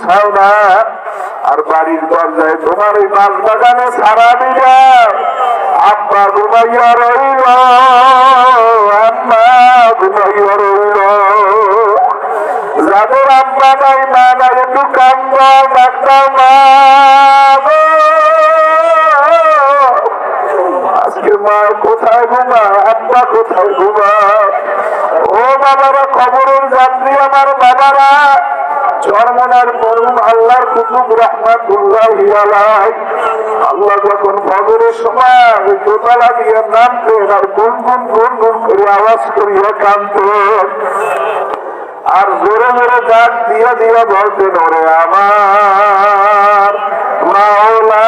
চাও না। আর বাড়ির দরজায় তোমার ওই বাস বাগানে সারা দিবা আব্বা ঘুমাইয়া রইল, আম্মা ঘুমাইয়া রইল। যাদের আব্বা নাই, মা নাই একটু কান্দ ডাক্তার মা। আজকে মা কোথায় ঘুমা? আব্বা কোথায় ঘুমা? ও বাবারা, খবরের যাত্রী আমার বাবারা। জন্মনার মরুম আল্লাহর কুতুব আল্লাহ যখন সময় দোতলা দিয়ে নামতেন আর করে আওয়াজ করিয়া কানতেন আর জোরে জোরে ডাক দিয়ে দিয়ে বলতেন, ওরে আমার মাওলা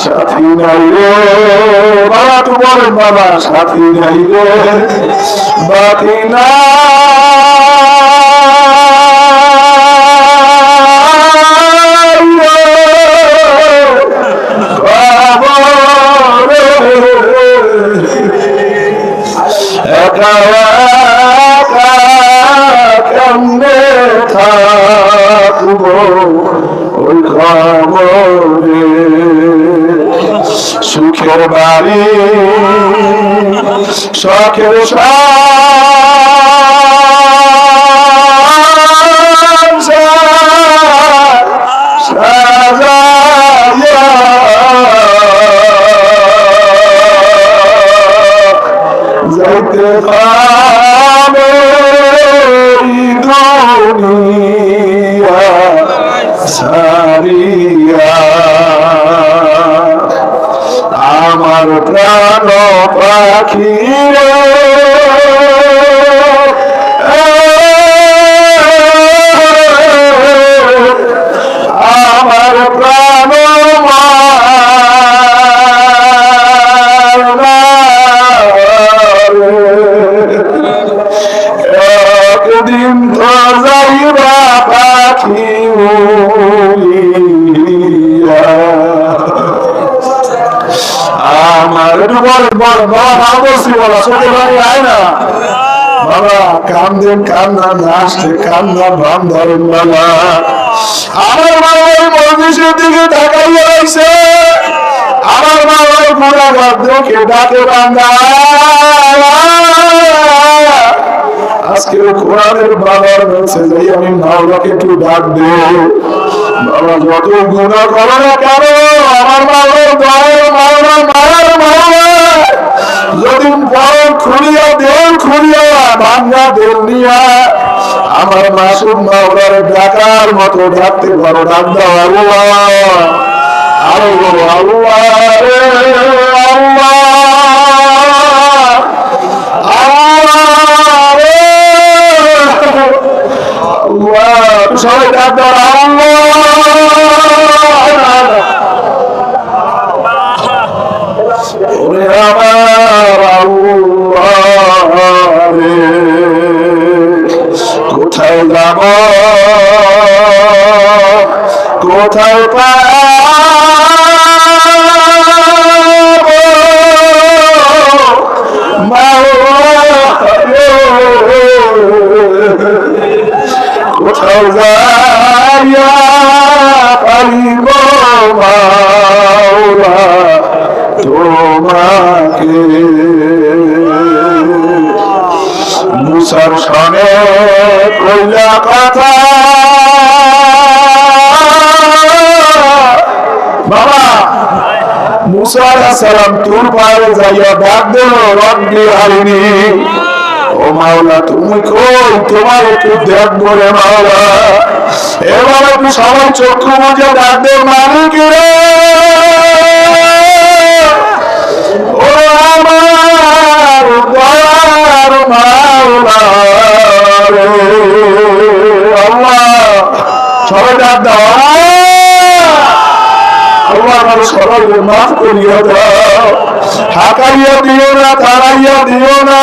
সাথী নাই রে বাবা তোমার বাবা সাথী নাই রে একা কেমনে থাকব? খবরে সুখের বাড়ি শখের সংসার পাখি ভাই আয় না? বাবা কান্দেন কান্না নাচতে কান্না ভান ধরেন বাবা। আমার বাবা ওই মজলিসের দিকে তাকাইয়া রয়েছে আমার বাবা ওই পুরা ডাকে বান্দা। আজকে কোরআনের বাবার আমি মাওলাকে একটু ডাক বাবা, যত গুণা করো না কেন আমার মাওলার দয়ের মাওলা মাওলার মাওলা। যদি পর খুলিয়া দেন খুলিয়া ভাঙ্গা দেন নিয়া আমার মাসুম মাওলার ডাকার মতো ডাকতে পারো ডাক দাও আল্লাহ আল্লাহ আল্লাহ যাইয়া পাইব মাওলা তোমাকে। মুসার সনে কইলা কথা। বাবা, মুসা সালাম তোর পায়ে যাইয়া দেন রব্বি হারিনি। ও মাওলা, তুমি কই? তোমার একটু দেখব রে মাওলা। এবার একটু সবাই চক্ষু বুঝে ডাক দে মালিক রে ও আমার দয়ার মাওলা রে। আল্লাহ, সবাই ডাক দাও। আল্লাহ, আমার সবাইকে মাফ দাও। হাকাইয়া দিও না তারাইয়া দিও না।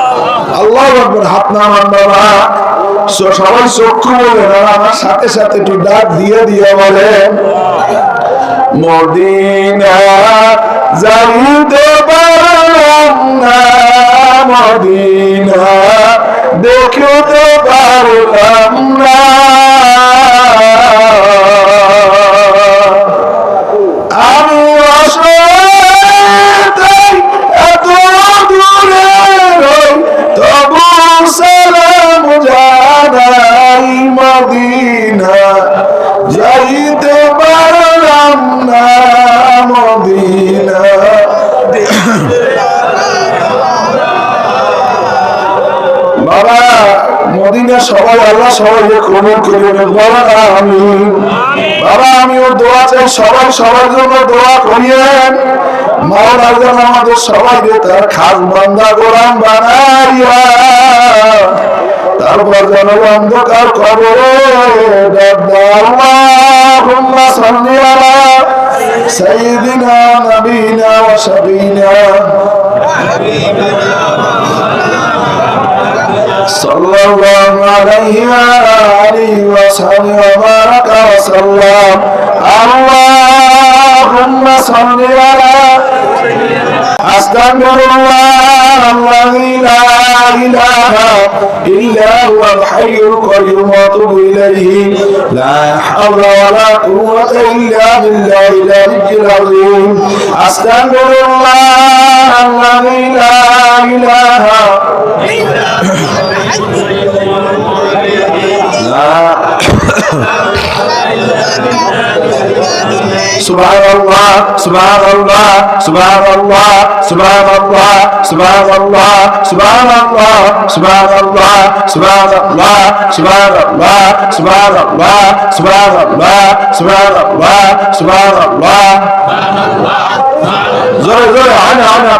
আল্লাহ আকবার হাত নামান বাবা সবাই চক্ষু বলে আমার সাথে সাথে একটু ডাক দিয়ে দিয়ে বলেন মদিনা যাইতে পারলাম না পারলাম না। আমাদের সবাই সবার জন্য দোয়া করিয়েন। মহারাজ যেন আমাদের সবাইকে তার খাস বন্ধা গোলাম বানাইয়া, তারপর যেন অন্ধকার খবর سيدنا نبينا নবীন حبيبنا صلى الله عليه وعلى آله وصحبه وبارك وسلم. اللهم صل على أستغفر الله الذي لا إله إلا هو الحي القيوم وأتوب إليه. لا حول ولا قوة إلا بالله العلي العظيم. أستغفر الله الذي لا إله سبحان الله سبحان الله سبحان الله سبحان الله سبحان الله سبحان الله سبحان الله سبحان الله سبحان الله سبحان الله سبحان الله سبحان الله سبحان الله زر زر انا انا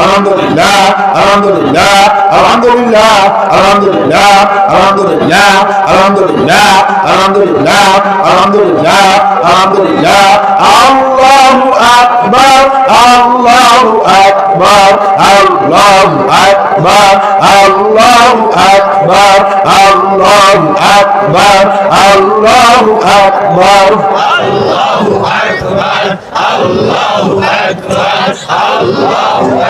elhamdülillah, elhamdülillah, elhamdülillah, elhamdülillah, elhamdülillah, elhamdülillah, elhamdülillah, elhamdülillah, elhamdülillah, Allahu Ekber, Allahu Ekber, Allahu Ekber, Allahu Ekber, Allahu Ekber, Allahu Ekber, Allahu Ekber, Allahu Ekber, Allahu Ekber,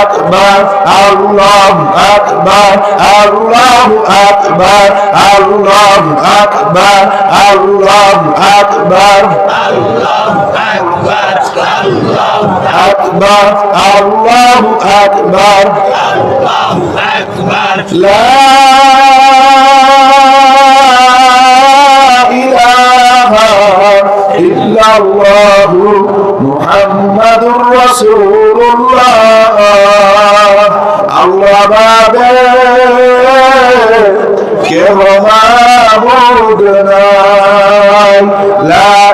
আকবার আল্লাহু আকবার আল্লাহু আকবার আল্লাহু আকবার আল্লাহু আকবার। আল্লাহু আকবার আল্লাহু আকবার আল্লাহু আকবার। আল্লাহু আকবার। লা إلا الله محمد رسول الله. الله بعد كيف ما بودنا لا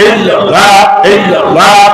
إلا الله إلا الله